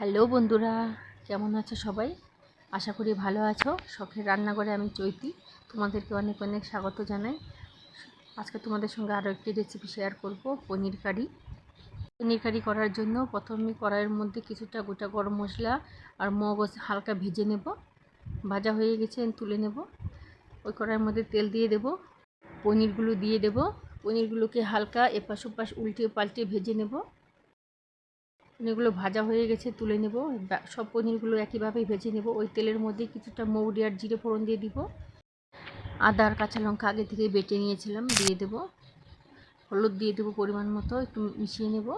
Hello বন্ধুরা, কেমন আছো সবাই? আশা করি ভালো আছো। শখের রান্নাঘরে আমি চৈতি, তোমাদেরকে অনেক অনেক স্বাগত জানাই। আজকে তোমাদের সঙ্গে আরও একটি রেসিপি শেয়ার করব, পনির কারি। পনির কারি করার জন্য প্রথমে কড়াইয়ের মধ্যে কিছুটা গোটা গরম মশলা আর মগজ হালকা ভেজে নেব। ভাজা হয়ে গেছে তুলে নেব। ওই কড়াইয়ের মধ্যে তেল দিয়ে দেব। পনিরগুলো দিয়ে দেব। পনিরগুলোকে হালকা এপাশ ওপাশ উল্টে পাল্টে ভেজে নেব। পনিরগুলো ভাজা হয়ে গেছে, তুলে নেব। সব পনিরগুলো একইভাবেই ভেজে নেব। ওই তেলের মধ্যে কিছুটা মৌরি আর জিরে ফোড়ন দিয়ে দিব। আদা আর কাঁচা লঙ্কা আগে থেকে বেটে নিয়েছিলাম, দিয়ে দেব। হলুদ দিয়ে দেবো পরিমাণ মতো, একটু মিশিয়ে নেব।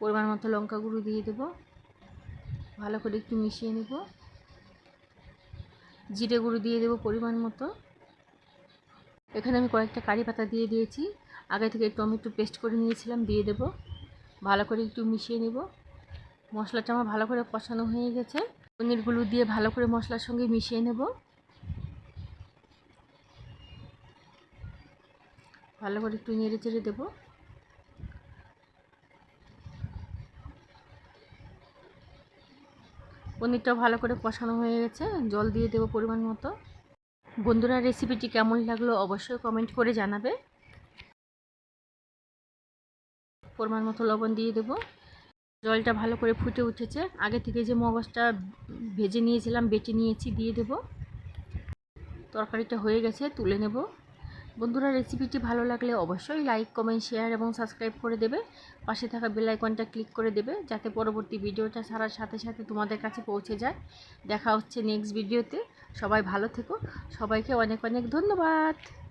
পরিমাণ মতো লঙ্কা গুঁড়ো দিয়ে দেব। ভালো করে একটু মিশিয়ে নেব। জিরে গুঁড়ো দিয়ে দেবো পরিমাণ মতো। এখানে আমি কয়েকটা কারি পাতা দিয়ে দিয়েছি। আগে থেকে টমেটো পেস্ট করে নিয়েছিলাম, দিয়ে দেব। ভালো করে একটু মিশিয়ে নেব। মশলাটা আমার ভালো করে কষানো হয়ে গেছে। পনিরগুলো দিয়ে ভালো করে মশলার সঙ্গে মিশিয়ে নেব। ভালো করে একটু নেড়ে চেড়ে দেবো। পনিরটা ভালো করে কষানো হয়ে গেছে। জল দিয়ে দেবো পরিমাণ মতো। বন্ধুরা রেসিপিটি কেমন লাগল অবশ্যই কমেন্ট করে জানাবে। পরিমাণ মতো লবণ দিয়ে দেব। জলটা ভালো করে ফুটে উঠেছে। আগে থেকে যে মগজটা ভেজে নিয়েছিলাম, বেটে নিয়েছি, দিয়ে দেব। তরকারিটা হয়ে গেছে, তুলে নেব। বন্ধুরা, রেসিপিটি ভালো লাগলে অবশ্যই লাইক, কমেন্ট, শেয়ার এবং সাবস্ক্রাইব করে দেবে। পাশে থাকা বেল আইকনটা ক্লিক করে দেবে, যাতে পরবর্তী ভিডিওটা ছাড়ার সাথে সাথে তোমাদের কাছে পৌঁছে যায়। দেখা হচ্ছে নেক্সট ভিডিওতে। সবাই ভালো থেকো। সবাইকে অনেক অনেক ধন্যবাদ।